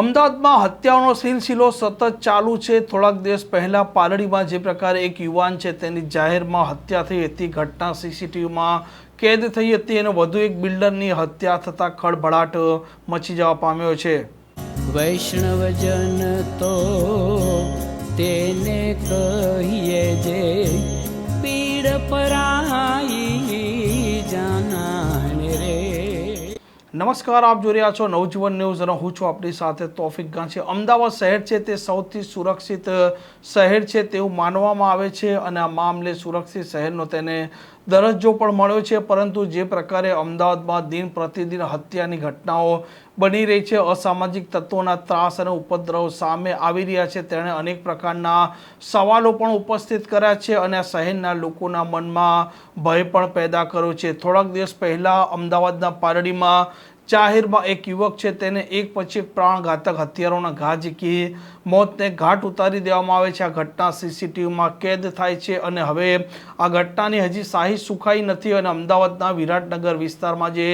અમદાવાદમાં હત્યાનો સિલસિલો સતત ચાલુ છે. થોડાક દિવસ પહેલાં પાલડીમાં જે પ્રકારે એક યુવાન છે તેની જાહેરમાં હત્યા થઈ હતી. ઘટના સીસીટીવીમાં કેદ થઈ હતી અને વધુ એક બિલ્ડરની હત્યા થતાં ખળભળાટ મચી જવા પામ્યો છે. વૈષ્ણવજન તો તેને કહીએ જે પીડ પરાઈ નમસ્કાર, આપ જોઈ રહ્યા છો નવજીવન ન્યૂઝ અને હું છું આપણી સાથે તોફિક ગાંચી. અમદાવાદ શહેર છે તે સૌથી સુરક્ષિત શહેર છે તેવું માનવામાં આવે છે અને આ મામલે સુરક્ષિત શહેરનો તેને દરજ્જો પણ મળ્યો છે. પરંતુ જે પ્રકારે અમદાવાદમાં દિન પ્રતિદિન હત્યાની ઘટનાઓ બની રહી છે, અસામાજિક તત્વોના ત્રાસ અને ઉપદ્રવ સામે આવી રહ્યા છે, તેણે અનેક પ્રકારના સવાલો પણ ઉપસ્થિત કર્યા છે અને આ શહેરના લોકોના મનમાં ભય પણ પેદા કર્યો છે. થોડાક દિવસ પહેલાં અમદાવાદના પારડીમાં જાહેરમાં એક યુવક છે, તેને એક પછી એક પ્રાણઘાતક હથિયારોના ઘા ઝીકી મોતને ઘાટ ઉતારી દેવામાં આવે છે. આ ઘટના સીસીટીવીમાં કેદ થાય છે અને હવે આ ઘટનાની હજી શાહી સુખાઈ નથી અને અમદાવાદના વિરાટનગર વિસ્તારમાં જે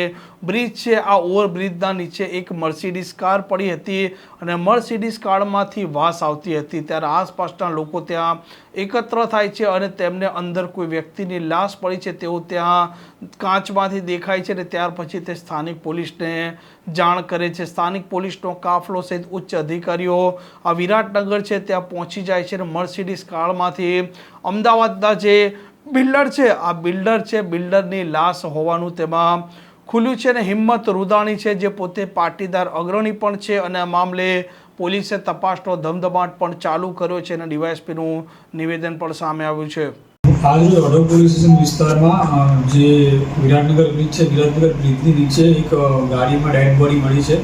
બ્રિજ છે, આ ઓવરબ્રિજના નીચે એક મર્સિડીઝ કાર પડી હતી અને મર્સિડીઝ કારમાંથી વાસ આવતી હતી. ત્યારે આસપાસના લોકો ત્યાં એકત્ર થાય છે અને તેમને અંદર કોઈ વ્યક્તિની લાશ પડી છે તેઓ ત્યાં કાચમાંથી દેખાય છે અને ત્યાર પછી તે સ્થાનિક પોલીસને જાણ કરે છે. સ્થાનિક પોલીસનો કાફલો સહિત ઉચ્ચ અધિકારીઓ આ વિરાટનગર છે ત્યાં પહોંચી જાય છે અને મર્સિડીઝ કારમાંથી અમદાવાદના જે બિલ્ડર છે, આ બિલ્ડર છે, બિલ્ડરની લાશ હોવાનું તેમાં ખુલ્યું છે અને હિંમત રૂદાણી છે જે પોતે પાટીદાર અગ્રણી પણ છે અને આ મામલે પોલીસે તપાસનો ધમધમાટ પણ ચાલુ કર્યો છે અને ડીવાયએસપીનું નિવેદન પણ સામે આવ્યું છે. હાલ જે પોલીસ સ્ટેશન વિસ્તારમાં જે વિરાટનગર બ્રિજ છે, વિરાટનગર બ્રિજની નીચે એક ગાડીમાં ડેડ બોડી મળી છે.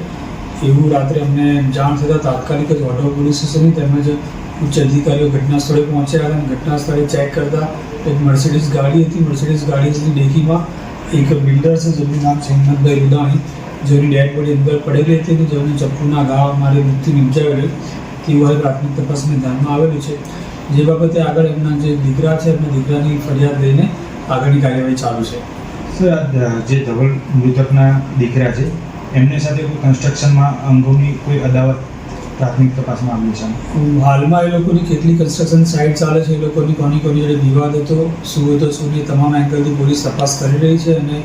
એવું રાત્રે અમને જાણ થતાં તાત્કાલિક જ વડોદ પોલીસ સ્ટેશનની તેમજ ઉચ્ચ અધિકારીઓ ઘટના સ્થળે પહોંચ્યા અને ઘટના સ્થળે ચેક કરતા એક મર્સિડીઝ ગાડી હતી. મર્સિડીઝ ગાડીની ડેકીમાં એક બિલ્ડર છે, જેનું નામ છે હિંમતભાઈ રૂદાણી જેની ડેડ બોડી અંદર પડેલી હતી અને જેમને ચપ્પુના ઘા મારી મૃત્યુ નિપજાવેલી. તેવું હવે પ્રાથમિક તપાસને ધ્યાનમાં આવેલું છે. જે બાબતે આગળ એમના જે દીકરા છે, એમના દીકરાની ફરિયાદ લઈને આગળની કાર્યવાહી ચાલુ છે. સર જે ધવલ મૃતકના દીકરા છે, એમની સાથે કોઈ કન્સ્ટ્રક્શનમાં અંગોની કોઈ અદાવત પ્રાથમિક તપાસમાં આવ્યું છે હાલમાં એ લોકોની કેટલી કન્સ્ટ્રક્શન સાઇટ ચાલે છે એ લોકોની કોની કોની જોડે વિવાદ હતો શું હતો શું નહીં તમામ એંગલથી પોલીસ તપાસ કરી રહી છે અને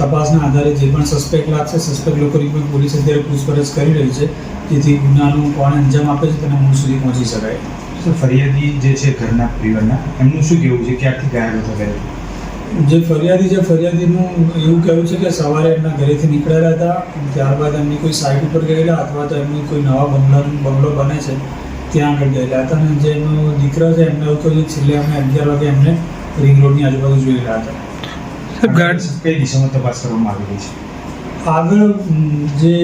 તપાસના આધારે જે પણ સસ્પેક્ટ લાગશે સસ્પેક્ટ લોકોની પણ પોલીસ અત્યારે પૂછપરછ કરી રહી છે. જેથી ગુનાનું કોણ અંજામ આપે છે તેના મૂળ સુધી પહોંચી શકાય. ફરિયાદી જે છે ઘરના પરિવારના એમનું શું કહેવું છે? ક્યારથી ગાયબ હતો ઘરે જે ફરિયાદી છે ફરિયાદીનું એવું કહેવું છે કે સવારે એમના ઘરેથી નીકળેલા હતા ત્યારબાદ એમની કોઈ સાઇટ ઉપર ગયેલા અથવા તો એમની કોઈ નવા બંગલા બંગલો બને છે ત્યાં આગળ ગયેલા હતા અને જે એમનો દીકરો છે એમને એવું કહ્યું છેલ્લે અમે અગિયાર વાગે એમને રિંગ રોડની આજુબાજુ જોયેલા હતા. કઈ દિશામાં તપાસ કરવામાં આવી રહી છે? આગળ જે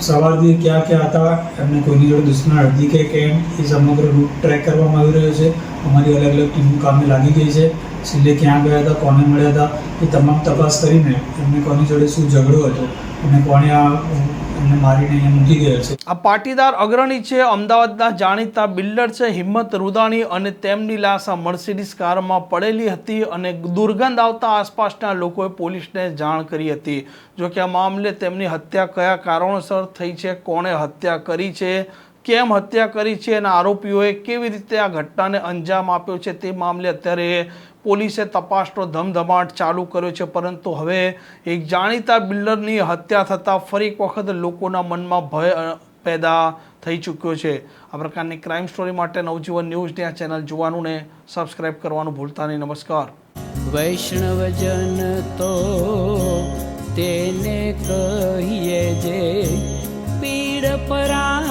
સવારથી ક્યાં ક્યાં હતા એમને કોઈની જોડે દુશ્મન હતી કે કેમ એ સમગ્ર રૂટ ટ્રેક કરવામાં આવી રહ્યો છે. અમારી અલગ અલગ ટીમો કામે લાગી ગઈ છે. છેલ્લે ક્યાં ગયા હતા, કોને મળ્યા હતા, એ તમામ તપાસ કરીને એમને કોની જોડે શું ઝઘડો હતો, અને કોણે આ, એમને મારીને અહીંયા મૂકી ગયો છે. આ પાટીદાર અગ્રણી છે, અમદાવાદના જાણીતા બિલ્ડર છે, હિંમત રૂદાણી, અને તેમની લાશ આ મર્સિડીઝ કારમાં પડેલી હતી અને દુર્ગંધ આવતા આસપાસના લોકોએ પોલીસને જાણ કરી હતી. જોકે આ મામલે તેમની હત્યા કયા કારણોસર થઈ છે, કોણે હત્યા કરી છે, કેમ હત્યા કરી છે અને આરોપીઓએ કેવી રીતે આ ઘટનાને અંજામ આપ્યો છે, તે મામલે અત્યારે પોલીસે તપાસનો ધમધમાટ ચાલુ કર્યો છે, પરંતુ હવે એક જાણીતા બિલ્ડરની હત્યા થતાં ફરી એક વખત લોકોના મનમાં ભય પેદા થઈ ચૂક્યો છે. આ પ્રકારની ક્રાઇમ સ્ટોરી માટે નવજીવન ન્યૂઝની આ ચેનલ જોવાનું ને સબસ્ક્રાઇબ કરવાનું ભૂલતા નહીં. નમસ્કાર. વૈષ્ણવજન તો તેને કહીએ જે પીડ પરાઈ